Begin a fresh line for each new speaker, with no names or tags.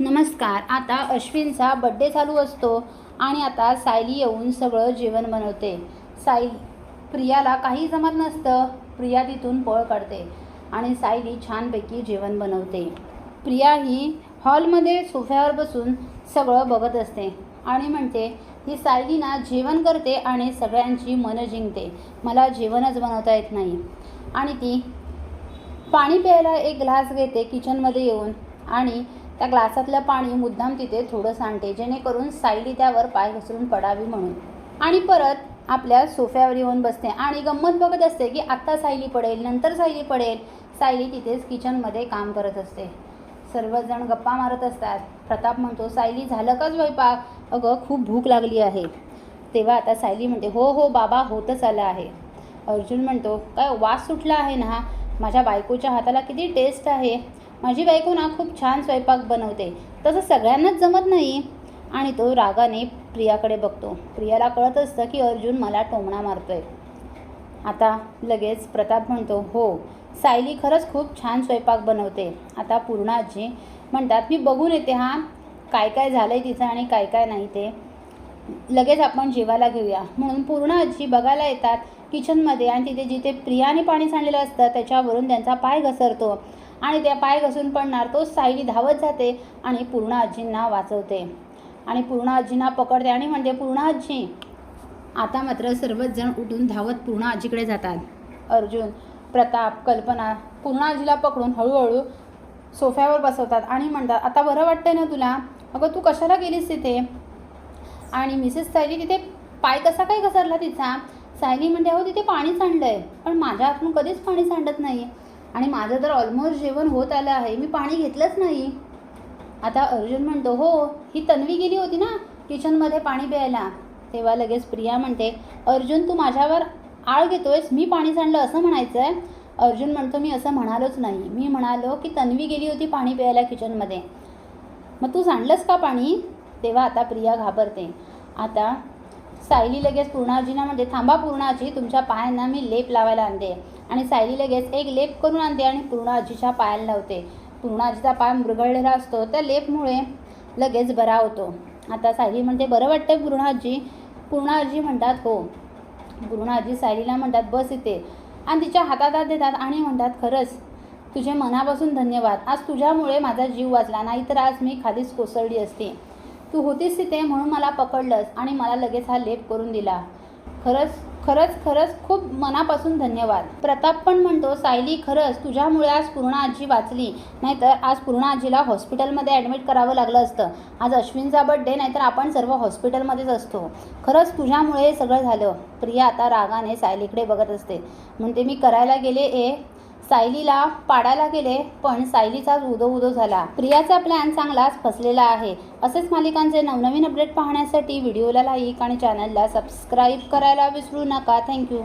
नमस्कार. आता अश्विनचा बड्डे चालू असतो आणि आता सायली येऊन सगळं जेवण बनवते. सायली प्रियाला काही जमत नसतं. प्रिया तिथून पळ काढते आणि सायली छानपैकी जेवण बनवते. प्रिया ही हॉलमध्ये सोफ्यावर बसून सगळं बघत असते आणि म्हणते ही सायली ना जेवण करते आणि सगळ्यांची मनं जिंकते. मला जेवणच बनवता येत नाही. आणि ती पाणी प्यायला एक ग्लास घेते किचनमध्ये येऊन आणि त्या ग्लासातलं पाणी मुद्दाम तिथे थोडं सांडते जेणेकरून सायली त्यावर पाय घसरून पडावी म्हणून. आणि परत आपल्या सोफ्यावर येऊन बसते. आणि गंमत बघत असते की आत्ता सायली पडेल नंतर सायली पडेल. सायली तिथेच किचनमध्ये काम करत असते. सर्वजण गप्पा मारत असतात. प्रताप म्हणतो सायली झालं का स्वयंपाक अगं खूप भूक लागली आहे. तेव्हा आता सायली म्हणते हो हो बाबा होतच आलं आहे. अर्जुन म्हणतो काय वास सुटला आहे ना? माझ्या बायकोच्या हाताला किती टेस्ट आहे. माझी बायको ना खूप छान स्वयंपाक बनवते. तसं सगळ्यांनाच जमत नाही. आणि तो रागाने प्रियाकडे बघतो. प्रियाला कळत असतं की अर्जुन मला टोमणा मारतोय. आता लगेच प्रताप म्हणतो हो सायली खरंच खूप छान स्वयंपाक बनवते. आता पूर्णाजी म्हणतात मी बघून येते हां. काय काय झालं आहे तिचं आणि काय काय नाही ते. लगेच आपण जेवायला घेऊया. म्हणून पूर्ण आजी बघायला येतात किचनमध्ये आणि तिथे जिथे प्रियाने पाणी सांडलेलं असतं त्याच्यावरून त्यांचा पाय घसरतो. आणि त्या पाय घसरून पडणार तोच सायली धावत जाते आणि पूर्ण आजींना वाचवते. आणि पूर्ण आजींना पकडते आणि म्हणते पूर्ण आजी आता मात्र सर्वच जण उठून धावत पूर्ण आजीकडे जातात. अर्जुन प्रताप कल्पना पूर्ण आजीला पकडून हळूहळू सोफ्यावर बसवतात आणि म्हणतात आता बरं वाटतंय ना तुला? अगं तू कशाला गेलीस तिथे? आणि मिसेस सायली तिथे पाय कसा काय घसरला तिचा? सायली म्हणते अहो तिथे पाणी सांडलंय पण माझ्या हातून कधीच पाणी सांडत नाही. आणि माझं तर ऑलमोस्ट जेवण होत आलं आहे. मी पाणी घेतलंच नाही. आता अर्जुन म्हणतो हो ही तन्वी गेली होती ना किचनमध्ये पाणी प्यायला. तेव्हा लगेच प्रिया म्हणते अर्जुन तू माझ्यावर आळ घेतोयस? मी पाणी सांडलं असं म्हणायचं आहे अर्जुन म्हणतो मी असं म्हणालोच नाही. मी म्हणालो की तन्वी गेली होती पाणी प्यायला किचनमध्ये मग तू सांडलंस का पाणी? तेव्हा आता प्रिया घाबरते. आता सायली लगेच पूर्णाजीना म्हणते थांबा पूर्णाजी तुमच्या पायांना मी लेप लावायला आणते. आणि सायली लगेच एक लेप करून आणते आणि पूर्णाजीच्या पायाला लावते. पूर्णाजीचा पाय मुरगळलेला असतो. त्या लेपमुळे लगेच बरा होतो. आता सायली म्हणते बरं वाटतं पूर्णाजी. पूर्णाजी म्हणतात हो. पूर्णाजी सायलीला म्हणतात बस इथे. आणि तिच्या हातात हात देतात आणि म्हणतात खरंच तुझे मनापासून धन्यवाद. आज तुझ्यामुळे माझा जीव वाचला. नाहीतर आज मी खालीच कोसळली असते. तू होतीस तिथे म्हणून मला पकडलंस आणि मला लगेच हा लेप करून दिला. खरंच खरंच खरंच खूप मनापासून धन्यवाद. प्रताप पण म्हणतो सायली खरंच तुझ्यामुळे आज पूर्ण आजी वाचली. नाहीतर आज पूर्ण आजीला हॉस्पिटलमध्ये ॲडमिट करावं लागलं असतं. आज अश्विनचा बड्डे नाहीतर आपण सर्व हॉस्पिटलमध्येच असतो. खरंच तुझ्यामुळे हे सगळं झालं. प्रिया आता रागाने सायलीकडे बघत असते. म्हणते मी करायला गेले ए सायलीला पाडायला गेले पण सायलीचाच उदो उदो झाला. प्रियाचा प्लॅन चांगलाच फसलेला आहे. असेच मालिकांचे नवनवीन अपडेट पाहण्यासाठी व्हिडिओला लाईक आणि चॅनलला सबस्क्राईब करायला विसरू नका. थँक्यू